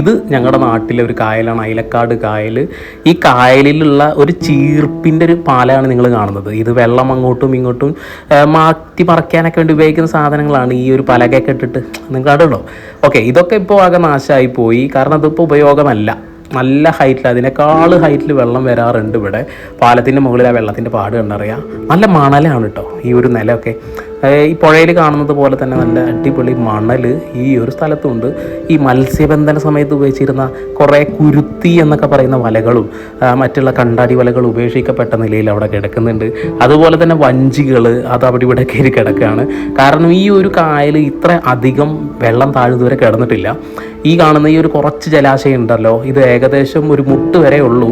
ഇത് ഞങ്ങളുടെ നാട്ടിലെ ഒരു കായലാണ് അയിലക്കാട് കായൽ ഈ കായലിലുള്ള ഒരു ചീർപ്പിന്റെ ഒരു പാലമാണ് നിങ്ങൾ കാണുന്നത്. ഇത് വെള്ളം അങ്ങോട്ടും ഇങ്ങോട്ടും മാറ്റി മറയ്ക്കാനൊക്കെ വേണ്ടി ഉപയോഗിക്കുന്ന സാധനങ്ങളാണ് ഈ ഒരു പലകയൊക്കെ ഇട്ടിട്ട്. നിങ്ങൾ കണ്ടുള്ളൂ ഓക്കെ ഇതൊക്കെ ഇപ്പോൾ ആകെ നാശമായി പോയി. കാരണം ഇതിപ്പോൾ ഉപയോഗമല്ല. നല്ല ഹൈറ്റിൽ അതിനേക്കാൾ ഹൈറ്റിൽ വെള്ളം വരാറുണ്ട് ഇവിടെ. പാലത്തിന്റെ മുകളിൽ ആ വെള്ളത്തിന്റെ പാട് കണ്ടറിയാം. നല്ല മണലാണ് കേട്ടോ ഈ ഒരു നിലമൊക്കെ ഏഹ് ഈ പുഴയിൽ കാണുന്നത് പോലെ തന്നെ നല്ല അടിപൊളി മണൽ ഈ ഒരു സ്ഥലത്തുണ്ട്. ഈ മത്സ്യബന്ധന സമയത്ത് ഉപയോഗിച്ചിരുന്ന കുറേ കുരുത്തി എന്നൊക്കെ പറയുന്ന വലകളും മറ്റുള്ള കണ്ടാടി വലകൾ ഉപേക്ഷിക്കപ്പെട്ട നിലയിൽ അവിടെ കിടക്കുന്നുണ്ട്. അതുപോലെ തന്നെ വഞ്ചികൾ അത് അവിടെ ഇവിടെ കയറി കിടക്കുകയാണ്. കാരണം ഈ ഒരു കായൽ ഇത്ര അധികം വെള്ളം താഴ്ന്നതുവരെ കിടന്നിട്ടില്ല. ഈ കാണുന്ന ഈ ഒരു കുറച്ച് ജലാശയം ഉണ്ടല്ലോ ഇത് ഏകദേശം ഒരു മുട്ട് വരെ ഉള്ളൂ.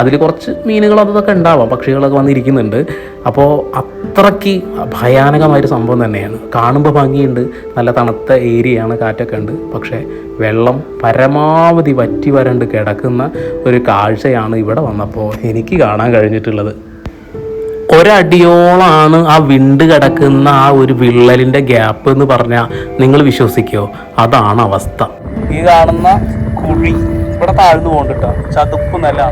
അതിൽ കുറച്ച് മീനുകൾ അതൊക്കെ ഉണ്ടാവാം പക്ഷികളൊക്കെ വന്നിരിക്കുന്നുണ്ട്. അപ്പോൾ അത്രയ്ക്ക് ഭയാനകമായൊരു സംഭവം തന്നെയാണ്. കാണുമ്പോൾ ഭംഗിയുണ്ട് നല്ല തണുത്ത ഏരിയയാണ് കാറ്റൊക്കെ ഉണ്ട്. പക്ഷേ വെള്ളം പരമാവധി വറ്റി വരണ്ട് കിടക്കുന്ന ഒരു കാഴ്ചയാണ് ഇവിടെ വന്നപ്പോൾ എനിക്ക് കാണാൻ കഴിഞ്ഞിട്ടുള്ളത്. ഒരടിയോളാണ് ആ വിണ്ട് കിടക്കുന്ന ആ ഒരു വിള്ളലിന്റെ ഗ്യാപ്പ് എന്ന് പറഞ്ഞാൽ നിങ്ങൾ വിശ്വസിക്കോ? അതാണ് അവസ്ഥ. ഈ കാണുന്ന കുഴി ഇവിടെ താഴ്ന്നു പോകണ്ടിട്ടോ. ചതുപ്പ് നില.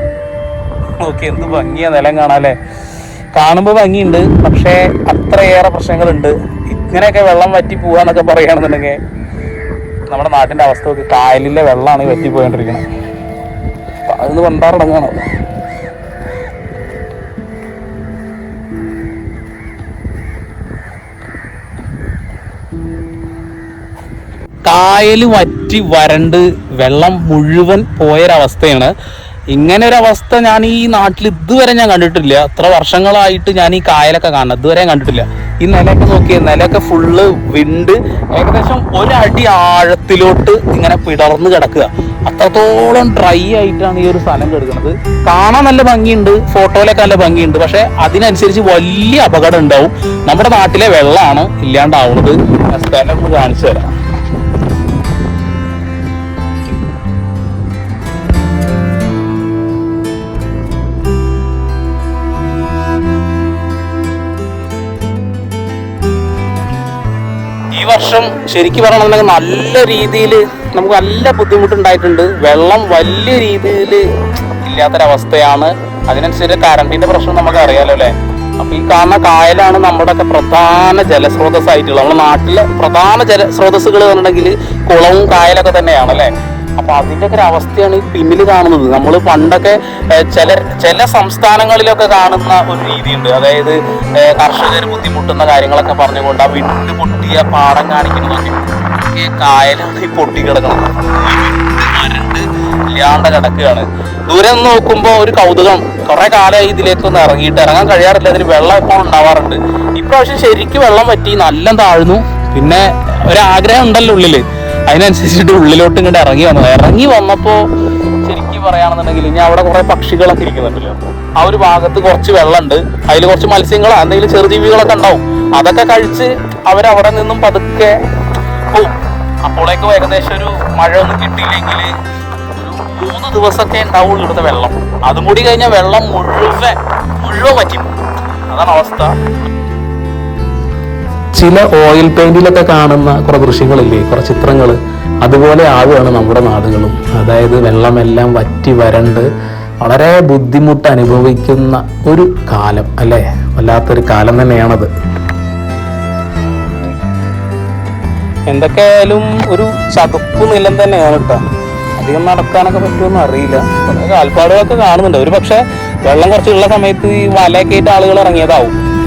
നോക്കി എന്ത് ഭംഗിയാ നിലം കാണാല്ലേ കാണുമ്പോൾ ഭംഗിയുണ്ട് പക്ഷേ അത്രയേറെ പ്രശ്നങ്ങളുണ്ട്. ഇങ്ങനെയൊക്കെ വെള്ളം വറ്റി പോവാന്നൊക്കെ പറയുകയാണെന്നുണ്ടെങ്കിൽ നമ്മുടെ നാട്ടിന്റെ അവസ്ഥ നോക്കി കായലിലെ വെള്ളമാണ് വറ്റി പോയിക്കൊണ്ടിരിക്കുന്നത്. അതൊന്ന് കൊണ്ടാറടങ്ങാണോ കായൽ വറ്റി വരണ്ട് വെള്ളം മുഴുവൻ പോയൊരവസ്ഥയാണ്. ഇങ്ങനെ ഒരു അവസ്ഥ ഞാൻ ഈ നാട്ടിൽ ഇതുവരെ ഞാൻ കണ്ടിട്ടില്ല. അത്ര വർഷങ്ങളായിട്ട് ഞാൻ ഈ കായലൊക്കെ കാണുന്നത് ഇതുവരെ കണ്ടിട്ടില്ല. ഈ നിലയൊക്കെ നോക്കിയ നിലയൊക്കെ ഫുള്ള് വിണ്ട്. ഏകദേശം ഒരടി ആഴത്തിലോട്ട് ഇങ്ങനെ പിടർന്ന് കിടക്കുക. അത്രത്തോളം ഡ്രൈ ആയിട്ടാണ് ഈ ഒരു സ്ഥലം കിടക്കുന്നത്. കാണാൻ നല്ല ഭംഗിയുണ്ട് ഫോട്ടോയിലൊക്കെ നല്ല ഭംഗിയുണ്ട്. പക്ഷെ അതിനനുസരിച്ച് വലിയ അപകടം ഉണ്ടാവും. നമ്മുടെ നാട്ടിലെ വെള്ളമാണ് ഇല്ലാണ്ടാവുന്നത്. സ്ഥലം കാണിച്ചു തരാം. വർഷം ശരിക്കും പറയണമെന്നുണ്ടെങ്കിൽ നല്ല രീതിയിൽ നമുക്ക് നല്ല ബുദ്ധിമുട്ടുണ്ടായിട്ടുണ്ട്. വെള്ളം വലിയ രീതിയിൽ ഇല്ലാത്തൊരവസ്ഥയാണ്. അതിനനുസരിച്ച് കറണ്ടിന്റെ പ്രശ്നം നമുക്ക് അറിയാലോ അല്ലേ? അപ്പൊ ഈ കാണുന്ന കായലാണ് നമ്മുടെ ഒക്കെ പ്രധാന ജലസ്രോതസ്സായിട്ടുള്ളത്. നമ്മുടെ നാട്ടിലെ പ്രധാന ജലസ്രോതസ്സുകൾ എന്നുണ്ടെങ്കിൽ കുളവും കായലൊക്കെ തന്നെയാണ് അല്ലേ അപ്പൊ അതിന്റെ ഒക്കെ ഒരു അവസ്ഥയാണ് ഈ പിന്നിൽ കാണുന്നത്. നമ്മൾ പണ്ടൊക്കെ ചില ചില സംസ്ഥാനങ്ങളിലൊക്കെ കാണുന്ന ഒരു രീതിയുണ്ട്. അതായത് കർഷകർ ബുദ്ധിമുട്ടുന്ന കാര്യങ്ങളൊക്കെ പറഞ്ഞുകൊണ്ട് ആ വിണ്ട് പൊട്ടിയ പാടം കാണിക്കുന്നതൊക്കെ ഈ കായലാണ് ഈ പൊട്ടി കിടക്കുന്നത്. ഇല്ലാണ്ട് കിടക്കുകയാണ്. ദൂരെ നിന്ന് നോക്കുമ്പോൾ ഒരു കൗതുകം. കുറെ കാലമായി ഇതിലേക്ക് ഒന്ന് ഇറങ്ങിയിട്ട്. ഇറങ്ങാൻ കഴിയാറില്ല. അതിന് വെള്ളം ഇപ്പോൾ ഉണ്ടാവാറുണ്ട്. ഇപ്രാവശ്യം ശരിക്കും വെള്ളം പറ്റി നല്ല താഴ്ന്നു. പിന്നെ ഒരാഗ്രഹം ഉണ്ടല്ലോ ഉള്ളിൽ. അതിനനുസരിച്ചിട്ട് ഉള്ളിലോട്ട് ഇങ്ങോട്ട് ഇറങ്ങി വന്നു. ഇറങ്ങി വന്നപ്പോ ശരിക്കും പറയുകയാണെന്നുണ്ടെങ്കിൽ ഇനി അവിടെ കുറെ പക്ഷികളൊക്കെ ഇരിക്കുന്നുണ്ടല്ലോ. ആ ഒരു ഭാഗത്ത് കുറച്ച് വെള്ളമുണ്ട്. അതിൽ കുറച്ച് മത്സ്യങ്ങളോ എന്തെങ്കിലും ചെറുജീവികളൊക്കെ ഉണ്ടാവും. അതൊക്കെ കഴിച്ച് അവരവിടെ നിന്നും പതുക്കെ പോവും. അപ്പോഴേക്കും ഏകദേശം ഒരു മഴ ഒന്നും കിട്ടിയില്ലെങ്കിൽ ഒരു മൂന്ന് ദിവസമൊക്കെ ഉണ്ടാവുള്ളൂ ഇവിടുത്തെ വെള്ളം. അതും കൂടി കഴിഞ്ഞാൽ വെള്ളം മുഴുവൻ മുഴുവൻ പറ്റും അതാണ് അവസ്ഥ. ചില ഓയിൽ പെയിന്റിലൊക്കെ കാണുന്ന കുറെ ദൃശ്യങ്ങളില്ലേ കുറെ ചിത്രങ്ങൾ അതുപോലെ ആവുകയാണ് നമ്മുടെ നാടുകളും. അതായത് വെള്ളമെല്ലാം വറ്റി വരണ്ട് വളരെ ബുദ്ധിമുട്ട് അനുഭവിക്കുന്ന ഒരു കാലം അല്ലേ? വല്ലാത്തൊരു കാലം തന്നെയാണത്. എന്തൊക്കെയായാലും ഒരു ചതുപ്പ് നിലം തന്നെയാണ് കേട്ടോ. അധികം നടക്കാനൊക്കെ പറ്റുമെന്ന് അറിയില്ല. കാൽപ്പാടുകളൊക്കെ കാണുന്നുണ്ട്. ഒരു പക്ഷെ വെള്ളം കുറച്ചുള്ള സമയത്ത് ഈ വലയൊക്കെ ആയിട്ട് ആളുകൾ ഇറങ്ങിയതാവും.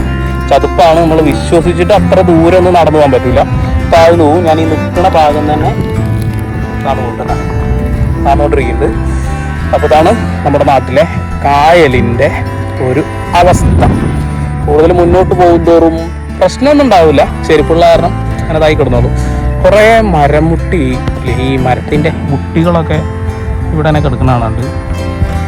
ചതുപ്പാണ് നമ്മൾ വിശ്വസിച്ചിട്ട് അത്ര ദൂരം ഒന്നും നടന്നു പോകാൻ പറ്റില്ല. താഴ്ന്നു പോവും. ഞാൻ ഈ നിൽക്കുന്ന ഭാഗം തന്നെ നടന്നുകൊണ്ടിരുന്ന നടന്നുകൊണ്ടിരിക്കുന്നുണ്ട് അപ്പോൾ ഇതാണ് നമ്മുടെ നാട്ടിലെ കായലിന്റെ ഒരു അവസ്ഥ. കൂടുതൽ മുന്നോട്ട് പോകും തോറും പ്രശ്നമൊന്നും ഉണ്ടാവില്ല. ചെരുപ്പുള്ള കാരണം അങ്ങനെ ഇതായി കിടന്നോളൂ. കുറേ മരമുട്ടി ഈ മരത്തിന്റെ മുട്ടികളൊക്കെ ഇവിടെ തന്നെ കിടക്കുന്ന കാണാണ്ട്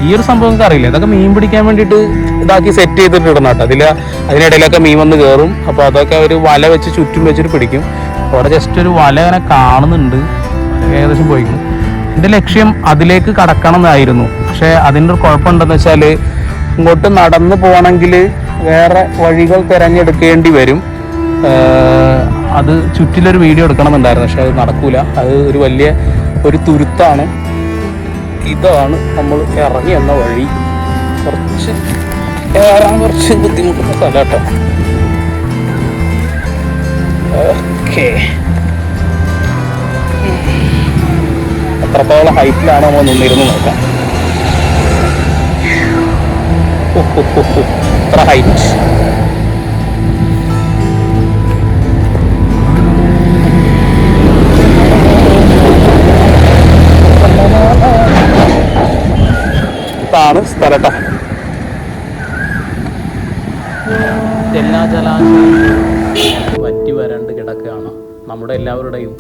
ഈ ഒരു സംഭവം എനിക്ക് അറിയില്ല. ഇതൊക്കെ മീൻ പിടിക്കാൻ വേണ്ടിയിട്ട് ഇതാക്കി സെറ്റ് ചെയ്തിട്ട് ഇടണം കേട്ടോ അതിൽ അതിനിടയിലൊക്കെ മീൻ വന്ന് കയറും അപ്പോൾ അതൊക്കെ ഒരു വല വെച്ച് ചുറ്റും വെച്ചിട്ട് പിടിക്കും. അവിടെ ജസ്റ്റ് ഒരു വല അങ്ങനെ കാണുന്നുണ്ട്. ഏകദേശം പോയിക്കും എന്റെ ലക്ഷ്യം അതിലേക്ക് കടക്കണം എന്നായിരുന്നു പക്ഷേ അതിന്റെ ഒരു കുഴപ്പമുണ്ടെന്ന് വെച്ചാൽ ഇങ്ങോട്ട് നടന്നു പോകണമെങ്കിൽ വേറെ വഴികൾ തിരഞ്ഞെടുക്കേണ്ടി വരും. അത് ചുറ്റിലൊരു വീഡിയോ എടുക്കണമെന്നുണ്ടായിരുന്നു. പക്ഷെ അത് നടക്കൂല. അത് ഒരു വലിയ ഒരു തുരുത്താണ്. ഇതാണ് നമ്മൾ ഇറങ്ങി എന്ന വഴി. കുറച്ച് കയറാൻ കുറച്ച് ബുദ്ധിമുട്ടുന്ന സ്ഥലം കേട്ടോ ഓക്കെ. എത്രത്തോളം ഹൈറ്റിലാണ് നമ്മൾ നിന്നിരുന്ന് നോക്കാം. എത്ര ഹൈറ്റ് ഇതാണ് സ്ഥലം ട്ടോ. എല്ലാ ജലാശയവും വറ്റി വരണ്ട് കിടക്കുകയാണ് നമ്മുടെ എല്ലാവരുടെയും